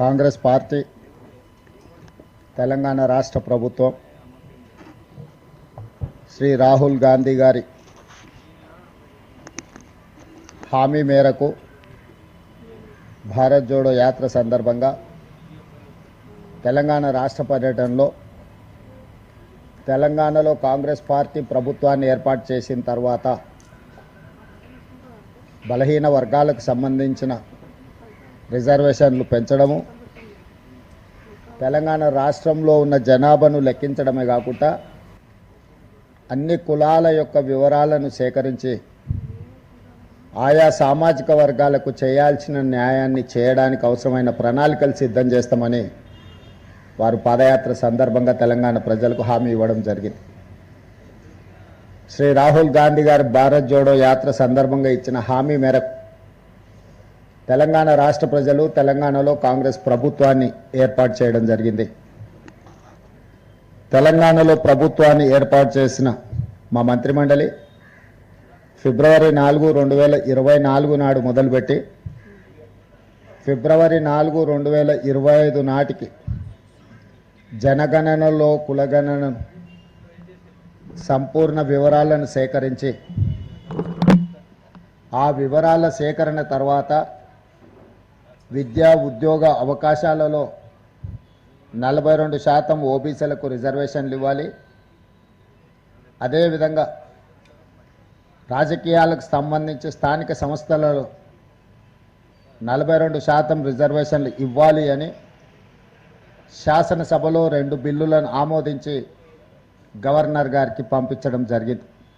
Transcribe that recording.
Congress party Telangana రాష్ట్ర ప్రభుత్వం శ్రీ రాహుల్ గాంధీ గారి హామీ మేరకు భారత్ జోడో యాత్ర సందర్భంగా తెలంగాణ రాష్ట్ర పర్యటనలో తెలంగాణలో కాంగ్రెస్ పార్టీ ప్రభుత్వాన్ని ఏర్పాటు చేసిన తర్వాత బలహీన వర్గాలకు సంబంధించిన రిజర్వేషన్లు పెంచడము. తెలంగాణ రాష్ట్రంలో ఉన్న జనాభాను లెక్కించడమే కాకుండా అన్ని కులాల యొక్క వివరాలను సేకరించి ఆయా సామాజిక వర్గాలకు చేయాల్సిన న్యాయాన్ని చేయడానికి అవసరమైన ప్రణాళికలు సిద్ధం చేస్తామని వారు పాదయాత్ర సందర్భంగా తెలంగాణ ప్రజలకు హామీ ఇవ్వడం జరిగింది. శ్రీ రాహుల్ గాంధీ గారి భారత్ జోడో యాత్ర సందర్భంగా ఇచ్చిన హామీ మేరకు తెలంగాణ రాష్ట్ర ప్రజలు తెలంగాణలో కాంగ్రెస్ ప్రభుత్వాన్ని ఏర్పాటు చేయడం జరిగింది. తెలంగాణలో ప్రభుత్వాన్ని ఏర్పాటు చేసిన మా మంత్రిమండలి ఫిబ్రవరి నాలుగు రెండు వేల ఇరవై నాలుగు నాడు మొదలుపెట్టి ఫిబ్రవరి నాలుగు రెండు వేల ఇరవై ఐదు నాటికి జనగణనలో కులగణన సంపూర్ణ వివరాలను సేకరించి ఆ వివరాల సేకరణ తర్వాత విద్యా ఉద్యోగ అవకాశాలలో నలభై రెండు శాతం ఓబీసీలకు రిజర్వేషన్లు ఇవ్వాలి. అదేవిధంగా రాజకీయాలకు సంబంధించి స్థానిక సంస్థలలో నలభై రెండు శాతం రిజర్వేషన్లు ఇవ్వాలి అని శాసనసభలో రెండు బిల్లులను ఆమోదించి గవర్నర్ గారికి పంపించడం జరిగింది.